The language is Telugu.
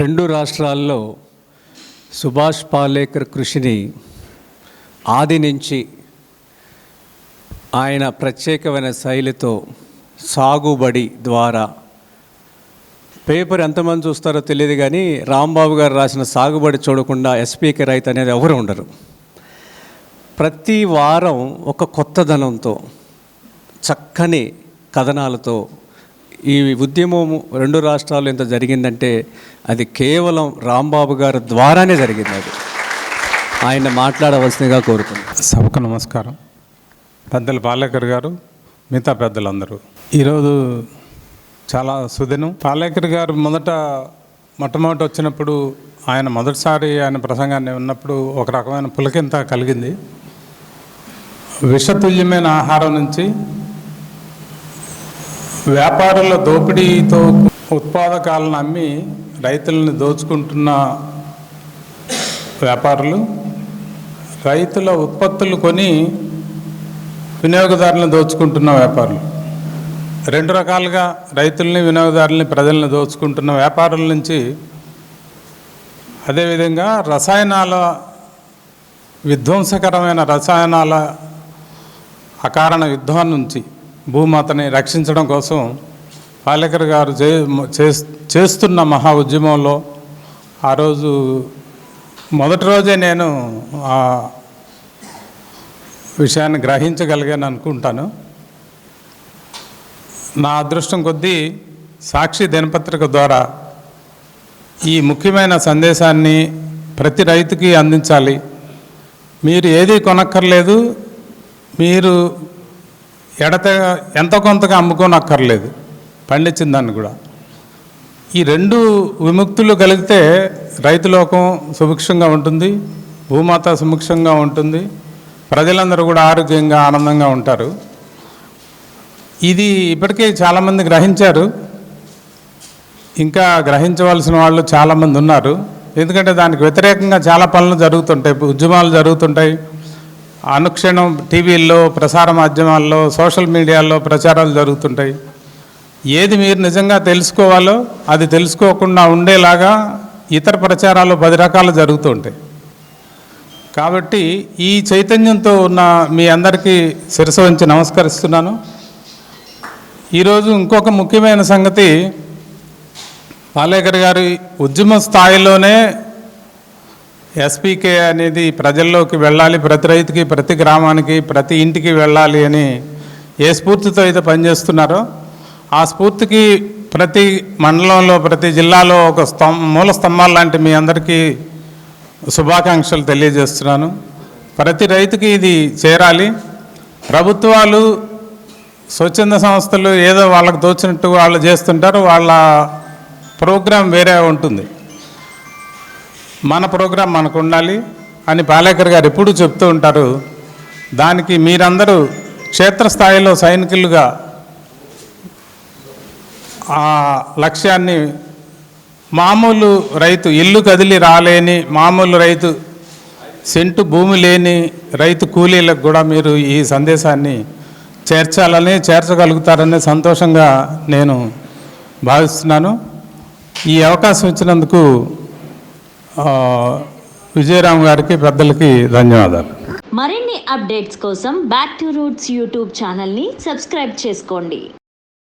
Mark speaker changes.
Speaker 1: రెండు రాష్ట్రాల్లో సుభాష్ పాలేకర్ కృషిని ఆది నుంచి ఆయన ప్రత్యేకమైన శైలితో సాగుబడి ద్వారా పేపర్ ఎంతమంది చూస్తారో తెలియదు కానీ రాంబాబు గారు రాసిన సాగుబడి చూడకుండా ఎస్పీకే రైతు అనేది ఎవరు ఉండరు. ప్రతి వారం ఒక కొత్తదనంతో చక్కని కథనాలతో ఈ ఉద్యమం రెండు రాష్ట్రాలు ఎంత జరిగిందంటే అది కేవలం రాంబాబు గారి ద్వారానే జరిగింది అది. ఆయన మాట్లాడవలసిందిగా కోరుతున్నాను
Speaker 2: సభకు నమస్కారం. పెద్దలు పాలేకర్ గారు మిగతా పెద్దలందరూ. ఈరోజు చాలా సుదినం. పాలేకర్ గారు మొదట మొట్టమొదటి వచ్చినప్పుడు ఆయన మొదటిసారి ఆయన ప్రసంగాన్ని ఉన్నప్పుడు ఒక రకమైన పులకింత కలిగింది. విషతుల్యమైన ఆహారం నుంచి వ్యాపారుల దోపిడీతో ఉత్పాదకాలను అమ్మి రైతులను దోచుకుంటున్న వ్యాపారులు రైతుల ఉత్పత్తులు కొని వినియోగదారులను దోచుకుంటున్న వ్యాపారులు. రెండు రకాలుగా రైతుల్ని వినియోగదారుల్ని ప్రజల్ని దోచుకుంటున్న వ్యాపారుల నుంచి అదేవిధంగా రసాయనాల విధ్వంసకరమైన రసాయనాల అకారణ యుద్ధం నుంచి భూమాతని రక్షించడం కోసం పాలేకర్ గారు చే చేస్తున్న మహా ఉద్యమంలో ఆ రోజు మొదటి రోజే నేను ఆ విషయాన్ని గ్రహించగలిగాను అనుకుంటాను. నా అదృష్టం కొద్దీ సాక్షి దినపత్రిక ద్వారా ఈ ముఖ్యమైన సందేశాన్ని ప్రతి రైతుకి అందించాలి. మీరు ఏది కొనక్కర్లేదు మీరు ఎడత ఎంత కొంతగా అమ్ముకోనక్కర్లేదు పండించిన దాన్ని కూడా. ఈ రెండు విముక్తులు కలిగితే రైతు లోకం సుభిక్షంగా ఉంటుంది భూమాత సుభిక్షంగా ఉంటుంది ప్రజలందరూ కూడా ఆరోగ్యంగా ఆనందంగా ఉంటారు. ఇది ఇప్పటికే చాలామంది గ్రహించారు. ఇంకా గ్రహించవలసిన వాళ్ళు చాలామంది ఉన్నారు. ఎందుకంటే దానికి వ్యతిరేకంగా చాలా పనులు జరుగుతుంటాయి ఉద్యమాలు జరుగుతుంటాయి. అనుక్షణం టీవీల్లో ప్రసార మాధ్యమాల్లో సోషల్ మీడియాల్లో ప్రచారాలు జరుగుతుంటాయి. ఏది మీరు నిజంగా తెలుసుకోవాలో అది తెలుసుకోకుండా ఉండేలాగా ఇతర ప్రచారాలు పది రకాలు జరుగుతూ ఉంటాయి. కాబట్టి ఈ చైతన్యంతో ఉన్న మీ అందరికీ శిరస వంచి నమస్కరిస్తున్నాను. ఈరోజు ఇంకొక ముఖ్యమైన సంగతి పాలేకర్ గారి ఉద్యమ స్థాయిలోనే ఎస్పీకే అనేది ప్రజల్లోకి వెళ్ళాలి ప్రతి రైతుకి ప్రతి గ్రామానికి ప్రతి ఇంటికి వెళ్ళాలి అని ఏ స్ఫూర్తితో అయితే పనిచేస్తున్నారో ఆ స్ఫూర్తికి ప్రతి మండలంలో ప్రతి జిల్లాలో ఒక స్తం మూల స్తంభాలు లాంటి మీ అందరికీ శుభాకాంక్షలు తెలియజేస్తున్నాను. ప్రతి రైతుకి ఇది చేరాలి. ప్రభుత్వాలు స్వచ్ఛంద సంస్థలు ఏదో వాళ్ళకు తోచినట్టు వాళ్ళు చేస్తుంటారు వాళ్ళ ప్రోగ్రాం వేరే ఉంటుంది. మన ప్రోగ్రాం మనకు ఉండాలి అని పాలేకర్ గారు ఎప్పుడూ చెప్తూ ఉంటారు. దానికి మీరందరూ క్షేత్రస్థాయిలో సైనికులుగా ఆ లక్ష్యాన్ని మామూలు రైతు ఇల్లు కదిలి రాలేని మామూలు రైతు సెంటు భూమి లేని రైతు కూలీలకు కూడా మీరు ఈ సందేశాన్ని చేర్చాలని చేర్చగలుగుతారని సంతోషంగా నేను భావిస్తున్నాను. ఈ అవకాశం ఇచ్చినందుకు విజయరామ్ గారికి పెద్దలకి ధన్యవాదాలు.
Speaker 3: మరిన్ని అప్డేట్స్ కోసం బ్యాక్ టు రూట్స్ యూట్యూబ్ ఛానల్ని సబ్స్క్రైబ్ చేసుకోండి.